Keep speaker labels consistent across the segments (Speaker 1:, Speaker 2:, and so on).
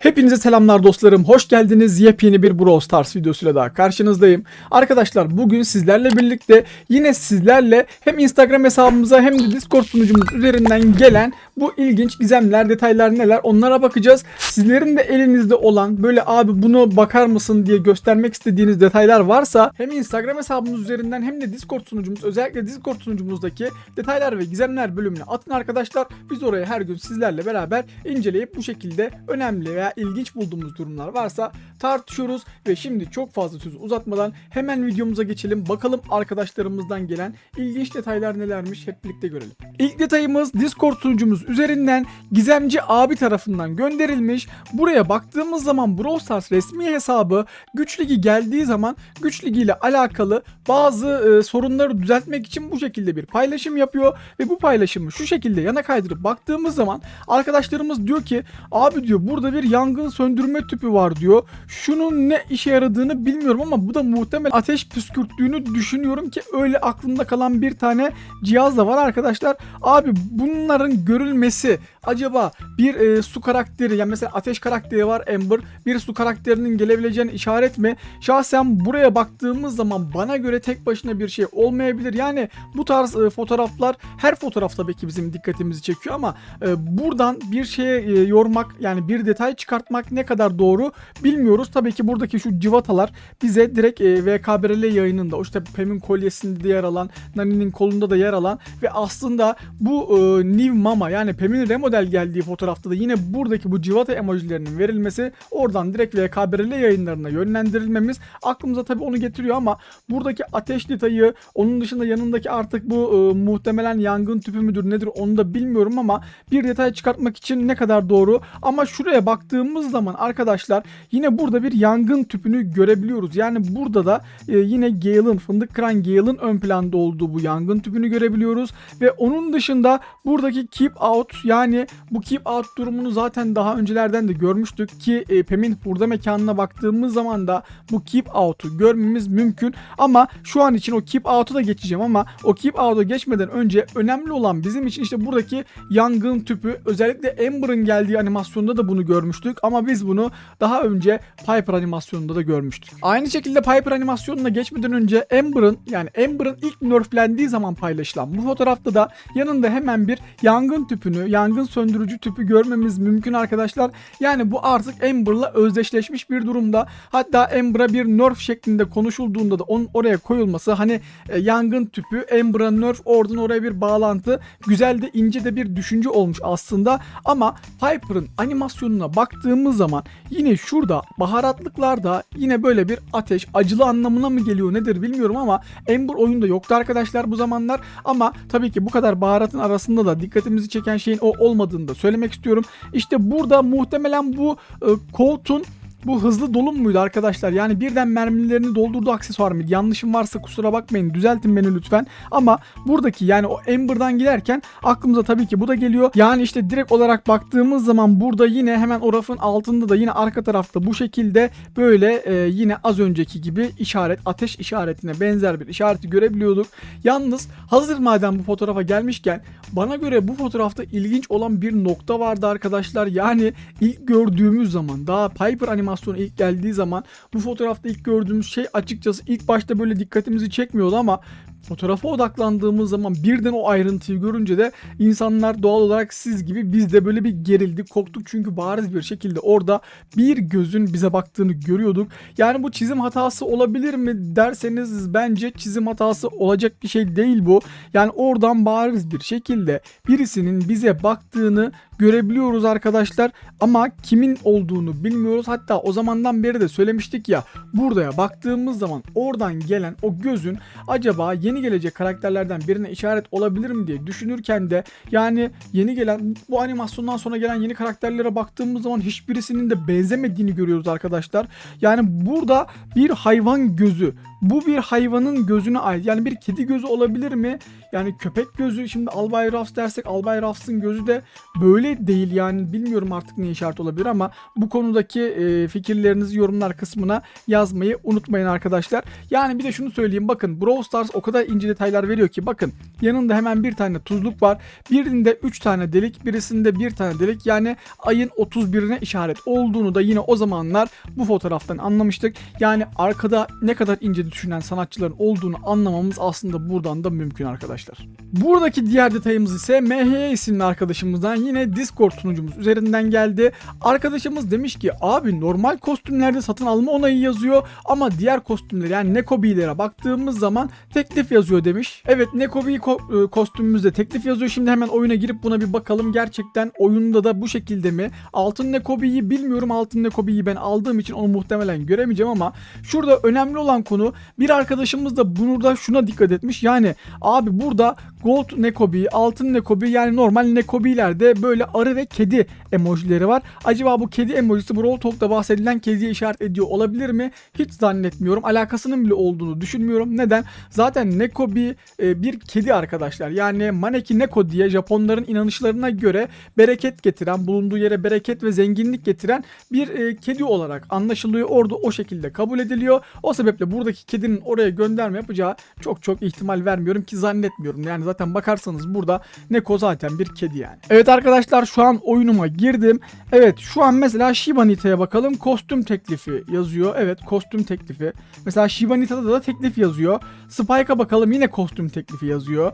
Speaker 1: Hepinize selamlar dostlarım. Hoş geldiniz. Yepyeni bir Brawl Stars videosuyla daha karşınızdayım. Arkadaşlar bugün sizlerle birlikte yine sizlerle hem Instagram hesabımıza hem de Discord sunucumuz üzerinden gelen bu ilginç gizemler, detaylar neler onlara bakacağız. Sizlerin de elinizde olan böyle abi bunu bakar mısın diye göstermek istediğiniz detaylar varsa hem Instagram hesabımız üzerinden hem de Discord sunucumuz özellikle Discord sunucumuzdaki detaylar ve gizemler bölümüne atın arkadaşlar. Biz oraya her gün sizlerle beraber inceleyip bu şekilde önemli veya ilginç bulduğumuz durumlar varsa tartışıyoruz ve şimdi çok fazla söz uzatmadan hemen videomuza geçelim. Bakalım arkadaşlarımızdan gelen ilginç detaylar nelermiş hep birlikte görelim. İlk detayımız Discord sunucumuz üzerinden Gizemci abi tarafından gönderilmiş. Buraya baktığımız zaman Brawl Stars resmi hesabı güç ligi geldiği zaman güç ligi ile alakalı bazı e, sorunları düzeltmek için bu şekilde bir paylaşım yapıyor ve bu paylaşımı şu şekilde yana kaydırıp baktığımız zaman arkadaşlarımız diyor ki abi diyor burada bir yangın söndürme tüpü var diyor. Şunun ne işe yaradığını bilmiyorum ama bu da muhtemel ateş püskürttüğünü düşünüyorum ki öyle aklımda kalan bir tane cihaz da var arkadaşlar. Abi bunların görülmesi acaba bir e, su karakteri yani mesela ateş karakteri var Ember bir su karakterinin gelebileceğini işaret mi? Şahsen buraya baktığımız zaman bana göre tek başına bir şey olmayabilir. Yani bu tarz e, fotoğraflar her fotoğraf tabii ki bizim dikkatimizi çekiyor ama e, buradan bir şeye e, yormak yani bir detay çıkartmak ne kadar doğru bilmiyoruz. Tabii ki buradaki şu civatalar bize direkt e, VKBRL yayınında o işte Pem'in kolyesinde de yer alan Nani'nin kolunda da yer alan ve aslında bu e, New Mama yani Pem'in remodel geldiği fotoğrafta da yine buradaki bu civata emojilerinin verilmesi oradan direkt VKBRL yayınlarına yönlendirilmemiz aklımıza tabii onu getiriyor ama buradaki ateş detayı onun dışında yanındaki artık bu e, muhtemelen yangın tüpü müdür nedir onu da bilmiyorum ama bir detay çıkartmak için ne kadar doğru ama şuraya baktığımız zaman arkadaşlar yine burada bir yangın tüpünü görebiliyoruz. Yani burada da e, yine Gale'ın fındık kıran Gale'ın ön planda olduğu bu yangın tüpünü görebiliyoruz ve onun dışında buradaki keep out yani bu keep out durumunu zaten daha öncelerden de görmüştük ki e, Pem'in burada mekanına baktığımız zaman da bu keep out'u görmemiz mümkün ama şu an için o keep out'u da geçeceğim ama o keep out'a geçmeden önce önemli olan bizim için işte buradaki yangın tüpü özellikle Amber'ın geldiği animasyonda da bunu görmüştük ama biz bunu daha önce Piper animasyonunda da görmüştük. Aynı şekilde Piper animasyonuna geçmeden önce Amber'ın yani Amber'ın ilk nerflendiği zaman paylaşılan bu fotoğrafta da yanında hemen bir yangın tüpünü, yangın söndürücü tüpü görmemiz mümkün arkadaşlar. Yani bu artık Amber'la özdeşleşmiş bir durumda. Hatta Amber'a bir nerf şeklinde konuşulduğunda da onun oraya koyulması hani e, yangın tüpü, Amber'a nerf oradan oraya bir bağlantı güzel de ince de bir düşünce olmuş aslında ama Piper'ın animasyonuna baktığımız zaman yine şurada baharatlıklarda yine böyle bir ateş acılı anlamına mı geliyor nedir bilmiyorum ama Amber oyunda yoktu arkadaşlar bu zamanlar ama tabii ki bu kadar baharatın arasında da dikkatimizi çeken şeyin o olmadığını da söylemek istiyorum. İşte burada muhtemelen bu e, Colt'un bu hızlı dolum muydu arkadaşlar? Yani birden mermilerini doldurduğu aksesuar mıydı? Yanlışım varsa kusura bakmayın. Düzeltin beni lütfen. Ama buradaki yani o Amber'dan giderken aklımıza tabii ki bu da geliyor. Yani işte direkt olarak baktığımız zaman burada yine hemen o rafın altında da yine arka tarafta bu şekilde böyle e, yine az önceki gibi işaret ateş işaretine benzer bir işareti görebiliyorduk. Yalnız hazır madem bu fotoğrafa gelmişken bana göre bu fotoğrafta ilginç olan bir nokta vardı arkadaşlar. Yani ilk gördüğümüz zaman daha Piper animasyonu ilk geldiği zaman bu fotoğrafta ilk gördüğümüz şey açıkçası ilk başta böyle dikkatimizi çekmiyordu ama fotoğrafa odaklandığımız zaman birden o ayrıntıyı görünce de insanlar doğal olarak siz gibi biz de böyle bir gerildik, korktuk çünkü bariz bir şekilde orada bir gözün bize baktığını görüyorduk. Yani bu çizim hatası olabilir mi derseniz bence çizim hatası olacak bir şey değil bu. Yani oradan bariz bir şekilde birisinin bize baktığını görebiliyoruz arkadaşlar ama kimin olduğunu bilmiyoruz. Hatta o zamandan beri de söylemiştik ya buraya baktığımız zaman oradan gelen o gözün acaba yeni gelecek karakterlerden birine işaret olabilir mi diye düşünürken de yani yeni gelen bu animasyondan sonra gelen yeni karakterlere baktığımız zaman hiçbirisinin de benzemediğini görüyoruz arkadaşlar. Yani burada bir hayvan gözü bu bir hayvanın gözüne ait. Yani bir kedi gözü olabilir mi? Yani köpek gözü şimdi Albay Ruffs dersek Albay Ruffs'ın gözü de böyle değil yani bilmiyorum artık ne işaret olabilir ama bu konudaki e, fikirlerinizi yorumlar kısmına yazmayı unutmayın arkadaşlar. Yani bir de şunu söyleyeyim bakın Brawl Stars o kadar ince detaylar veriyor ki bakın yanında hemen bir tane tuzluk var. Birinde 3 tane delik birisinde bir tane delik yani ayın 31'ine işaret olduğunu da yine o zamanlar bu fotoğraftan anlamıştık. Yani arkada ne kadar ince düşünen sanatçıların olduğunu anlamamız aslında buradan da mümkün arkadaşlar. Buradaki diğer detayımız ise MHY isimli arkadaşımızdan yine Discord sunucumuz üzerinden geldi. Arkadaşımız demiş ki abi normal kostümlerde satın alma onayı yazıyor ama diğer kostümler yani Nekobi'lere baktığımız zaman teklif yazıyor demiş. Evet Nekobi ko- e, kostümümüzde teklif yazıyor. Şimdi hemen oyuna girip buna bir bakalım. Gerçekten oyunda da bu şekilde mi? Altın Nekobi'yi bilmiyorum. Altın Nekobi'yi ben aldığım için onu muhtemelen göremeyeceğim ama şurada önemli olan konu bir arkadaşımız da burada şuna dikkat etmiş. Yani abi burada Gold Nekobi, altın Nekobi yani normal Nekobi'lerde böyle arı ve kedi emojileri var. Acaba bu kedi emojisi Brawl Talk'ta bahsedilen kediye işaret ediyor olabilir mi? Hiç zannetmiyorum. Alakasının bile olduğunu düşünmüyorum. Neden? Zaten Nekobi e, bir kedi arkadaşlar. Yani Maneki Neko diye Japonların inanışlarına göre bereket getiren, bulunduğu yere bereket ve zenginlik getiren bir e, kedi olarak anlaşılıyor. Orada o şekilde kabul ediliyor. O sebeple buradaki kedinin oraya gönderme yapacağı çok çok ihtimal vermiyorum ki zannetmiyorum. Yani zaten bakarsanız burada Neko zaten bir kedi yani. Evet arkadaşlar şu an oyunuma girdim. Evet şu an mesela Shiba Nita'ya bakalım. Kostüm teklifi yazıyor. Evet kostüm teklifi. Mesela Shiba Nita'da da teklif yazıyor. Spike'a bakalım yine kostüm teklifi yazıyor.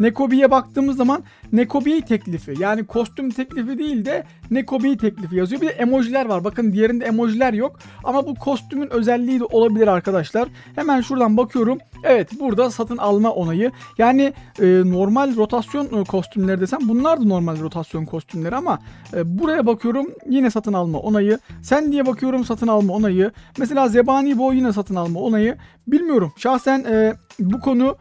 Speaker 1: Nekobi'ye baktığımız zaman Nekobi teklifi yani kostüm teklifi değil de Nekobi teklifi yazıyor. Bir de emojiler var. Bakın diğerinde emojiler yok. Ama bu kostümün özelliği de olabilir arkadaşlar. Hemen şuradan bakıyorum. Evet burada satın alma onayı. Yani e, normal rotasyon e, kostümleri desem bunlar da normal rotasyon kostümleri ama e, buraya bakıyorum yine satın alma onayı. Sen diye bakıyorum satın alma onayı. Mesela Zebani Boy yine satın alma onayı. Bilmiyorum. Şahsen e, bu konu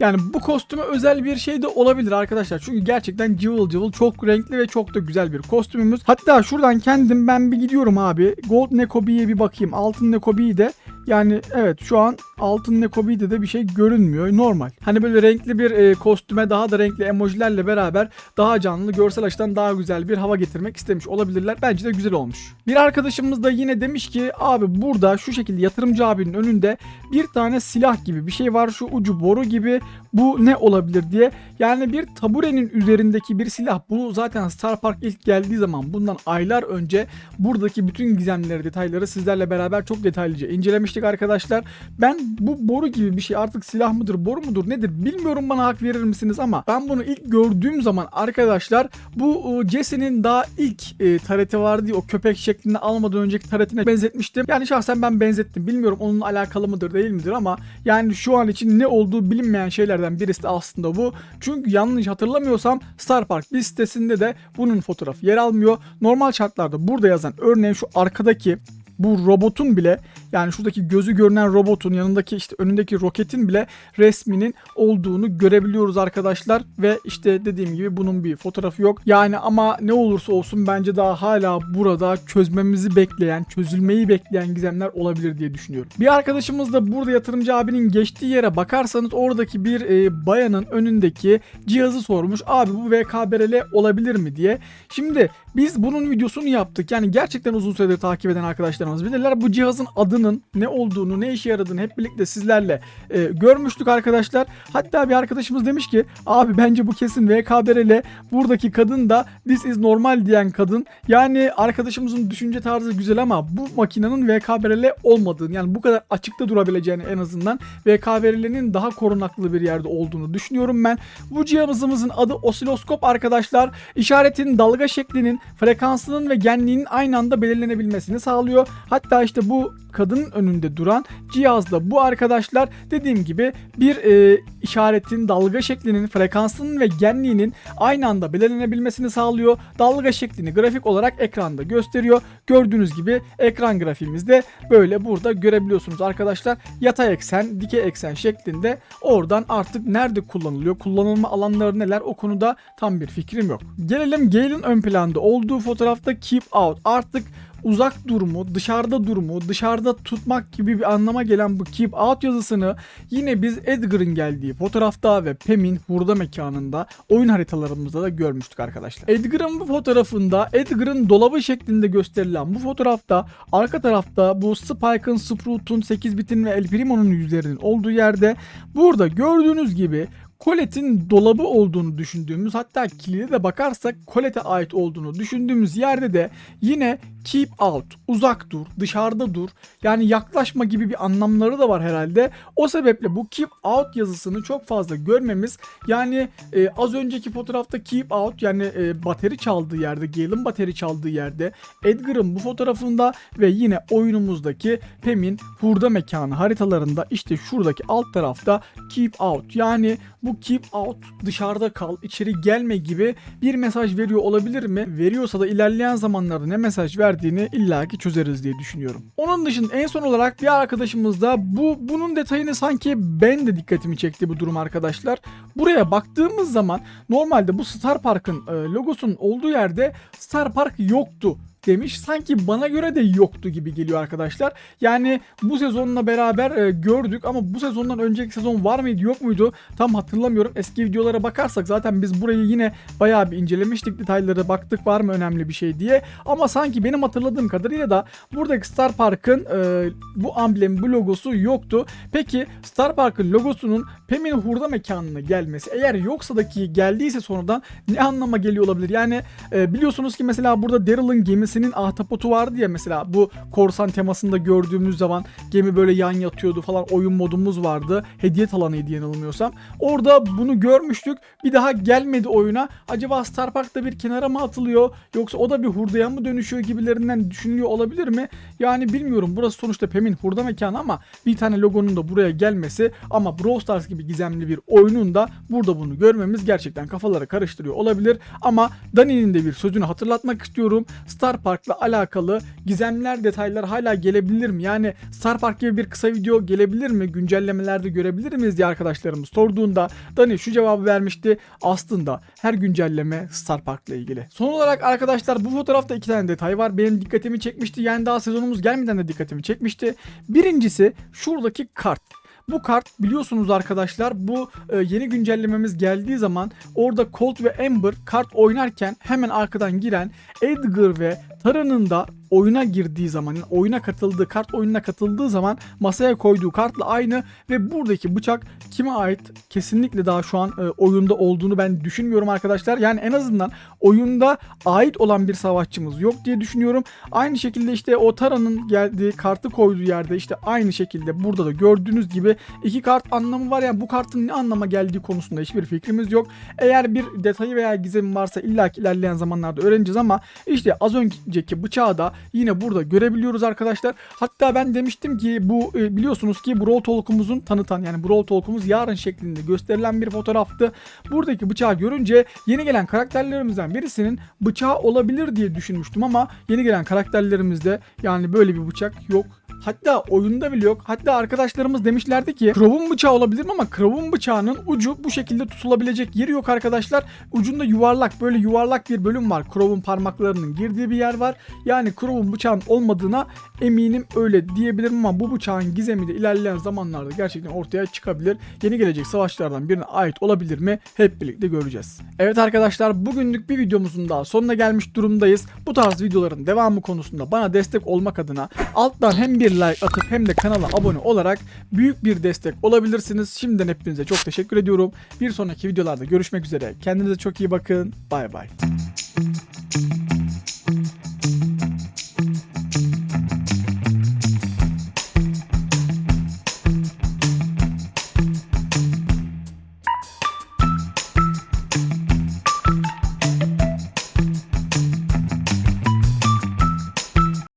Speaker 1: yani bu kostüme özel bir şey de olabilir arkadaşlar. Çünkü gerçekten cıvıl cıvıl çok renkli ve çok da güzel bir kostümümüz. Hatta şuradan kendim ben bir gidiyorum abi. Gold Nekobi'ye bir bakayım. Altın Nekobi'yi de yani evet şu an altın Nekobi'de de bir şey görünmüyor. Normal. Hani böyle renkli bir e, kostüme daha da renkli emojilerle beraber daha canlı, görsel açıdan daha güzel bir hava getirmek istemiş olabilirler. Bence de güzel olmuş. Bir arkadaşımız da yine demiş ki abi burada şu şekilde yatırımcı abinin önünde bir tane silah gibi bir şey var. Şu ucu boru gibi. Bu ne olabilir diye. Yani bir taburenin üzerindeki bir silah. Bu zaten Star Park ilk geldiği zaman bundan aylar önce buradaki bütün gizemleri, detayları sizlerle beraber çok detaylıca incelemiştik arkadaşlar. Ben bu boru gibi bir şey artık silah mıdır, boru mudur nedir bilmiyorum bana hak verir misiniz ama ben bunu ilk gördüğüm zaman arkadaşlar bu e, Jesse'nin daha ilk e, tareti vardı ya, o köpek şeklinde almadan önceki taretine benzetmiştim. Yani şahsen ben benzettim. Bilmiyorum onunla alakalı mıdır değil midir ama yani şu an için ne olduğu bilinmeyen şeylerden birisi de aslında bu. Çünkü yanlış hatırlamıyorsam Star Park bir sitesinde de bunun fotoğrafı yer almıyor. Normal şartlarda burada yazan örneğin şu arkadaki bu robotun bile yani şuradaki gözü görünen robotun yanındaki işte önündeki roketin bile resminin olduğunu görebiliyoruz arkadaşlar ve işte dediğim gibi bunun bir fotoğrafı yok. Yani ama ne olursa olsun bence daha hala burada çözmemizi bekleyen, çözülmeyi bekleyen gizemler olabilir diye düşünüyorum. Bir arkadaşımız da burada yatırımcı abinin geçtiği yere bakarsanız oradaki bir e, bayanın önündeki cihazı sormuş. Abi bu VKBRL olabilir mi diye. Şimdi biz bunun videosunu yaptık. Yani gerçekten uzun süredir takip eden arkadaşlarımız bilirler. Bu cihazın adının ne olduğunu, ne işe yaradığını hep birlikte sizlerle e, görmüştük arkadaşlar. Hatta bir arkadaşımız demiş ki abi bence bu kesin VKBRL. Buradaki kadın da this is normal diyen kadın. Yani arkadaşımızın düşünce tarzı güzel ama bu makinenin VKBRL olmadığını yani bu kadar açıkta durabileceğini en azından VKBRL'nin daha korunaklı bir yerde olduğunu düşünüyorum ben. Bu cihazımızın adı osiloskop arkadaşlar. İşaretin dalga şeklinin, frekansının ve genliğinin aynı anda belirlenebilmesini sağlıyor. Hatta işte bu kadının önünde duran cihazda bu arkadaşlar dediğim gibi bir e, işaretin dalga şeklinin, frekansının ve genliğinin aynı anda belirlenebilmesini sağlıyor. Dalga şeklini grafik olarak ekranda gösteriyor. Gördüğünüz gibi ekran grafiğimizde böyle burada görebiliyorsunuz arkadaşlar. Yatay eksen, dikey eksen şeklinde oradan artık nerede kullanılıyor, kullanılma alanları neler o konuda tam bir fikrim yok. Gelelim Gale'in ön planda olduğu fotoğrafta Keep Out. Artık uzak durumu, dışarıda durumu, dışarıda tutmak gibi bir anlama gelen bu keep out yazısını yine biz Edgar'ın geldiği fotoğrafta ve Pem'in hurda mekanında oyun haritalarımızda da görmüştük arkadaşlar. Edgar'ın bu fotoğrafında Edgar'ın dolabı şeklinde gösterilen bu fotoğrafta arka tarafta bu Spike'ın, Sprout'un, 8 bitin ve El Primo'nun yüzlerinin olduğu yerde burada gördüğünüz gibi Colette'in dolabı olduğunu düşündüğümüz hatta kilide de bakarsak Colette'e ait olduğunu düşündüğümüz yerde de yine keep out, uzak dur, dışarıda dur. Yani yaklaşma gibi bir anlamları da var herhalde. O sebeple bu keep out yazısını çok fazla görmemiz yani e, az önceki fotoğrafta keep out yani e, bateri çaldığı yerde, Gale'ın bateri çaldığı yerde, Edgar'ın bu fotoğrafında ve yine oyunumuzdaki Pem'in hurda mekanı haritalarında işte şuradaki alt tarafta keep out yani bu keep out dışarıda kal, içeri gelme gibi bir mesaj veriyor olabilir mi? Veriyorsa da ilerleyen zamanlarda ne mesaj verdiğini illaki çözeriz diye düşünüyorum. Onun dışında en son olarak bir arkadaşımız da bu bunun detayını sanki ben de dikkatimi çekti bu durum arkadaşlar. Buraya baktığımız zaman normalde bu Star Park'ın e, logosunun olduğu yerde Star Park yoktu demiş. Sanki bana göre de yoktu gibi geliyor arkadaşlar. Yani bu sezonla beraber e, gördük ama bu sezondan önceki sezon var mıydı yok muydu tam hatırlamıyorum. Eski videolara bakarsak zaten biz burayı yine bayağı bir incelemiştik detaylara baktık var mı önemli bir şey diye. Ama sanki benim hatırladığım kadarıyla da buradaki Star Park'ın e, bu amblemi bu logosu yoktu. Peki Star Park'ın logosunun Pem'in hurda mekanına gelmesi eğer yoksa da ki geldiyse sonradan ne anlama geliyor olabilir? Yani e, biliyorsunuz ki mesela burada Daryl'ın gemisinin ahtapotu vardı ya mesela bu korsan temasında gördüğümüz zaman gemi böyle yan yatıyordu falan oyun modumuz vardı. Hediye alanıydı yanılmıyorsam. Orada bunu görmüştük. Bir daha gelmedi oyuna. Acaba Star Park'ta bir kenara mı atılıyor yoksa o da bir hurdaya mı dönüşüyor gibilerinden düşünülüyor olabilir mi? Yani bilmiyorum. Burası sonuçta Pem'in hurda mekanı ama bir tane logonun da buraya gelmesi ama Brawl Stars gibi gizemli bir oyunun da burada bunu görmemiz gerçekten kafaları karıştırıyor olabilir. Ama Dani'nin de bir sözünü hatırlatmak istiyorum. Star Park'la alakalı gizemler, detaylar hala gelebilir mi? Yani Star Park gibi bir kısa video gelebilir mi? Güncellemelerde görebilir miyiz diye arkadaşlarımız sorduğunda Dani şu cevabı vermişti. Aslında her güncelleme Star Park'la ilgili. Son olarak arkadaşlar bu fotoğrafta iki tane detay var. Benim dikkatimi çekmişti. Yani daha sezonumuz gelmeden de dikkatimi çekmişti. Birincisi şuradaki kart. Bu kart biliyorsunuz arkadaşlar bu e, yeni güncellememiz geldiği zaman orada Colt ve Amber kart oynarken hemen arkadan giren Edgar ve Tara'nın da oyuna girdiği zaman yani oyuna katıldığı kart oyununa katıldığı zaman masaya koyduğu kartla aynı ve buradaki bıçak kime ait kesinlikle daha şu an e, oyunda olduğunu ben düşünmüyorum arkadaşlar. Yani en azından oyunda ait olan bir savaşçımız yok diye düşünüyorum. Aynı şekilde işte o Tara'nın geldiği kartı koyduğu yerde işte aynı şekilde burada da gördüğünüz gibi iki kart anlamı var. Yani bu kartın ne anlama geldiği konusunda hiçbir fikrimiz yok. Eğer bir detayı veya gizemi varsa illaki ilerleyen zamanlarda öğreneceğiz ama işte az önceki bıçağı da yine burada görebiliyoruz arkadaşlar. Hatta ben demiştim ki bu e, biliyorsunuz ki Brawl Talk'umuzun tanıtan yani Brawl Talk'umuz yarın şeklinde gösterilen bir fotoğraftı. Buradaki bıçağı görünce yeni gelen karakterlerimizden birisinin bıçağı olabilir diye düşünmüştüm ama yeni gelen karakterlerimizde yani böyle bir bıçak yok. Hatta oyunda bile yok. Hatta arkadaşlarımız demişlerdi ki Crow'un bıçağı olabilir mi ama Crow'un bıçağının ucu bu şekilde tutulabilecek yeri yok arkadaşlar. Ucunda yuvarlak böyle yuvarlak bir bölüm var. Crow'un parmaklarının girdiği bir yer var. Yani Crow'un bıçağın olmadığına eminim öyle diyebilirim ama bu bıçağın gizemi de ilerleyen zamanlarda gerçekten ortaya çıkabilir. Yeni gelecek savaşlardan birine ait olabilir mi? Hep birlikte göreceğiz. Evet arkadaşlar bugünlük bir videomuzun daha sonuna gelmiş durumdayız. Bu tarz videoların devamı konusunda bana destek olmak adına alttan hem bir like atıp hem de kanala abone olarak büyük bir destek olabilirsiniz. Şimdiden hepinize çok teşekkür ediyorum. Bir sonraki videolarda görüşmek üzere. Kendinize çok iyi bakın. Bay bay.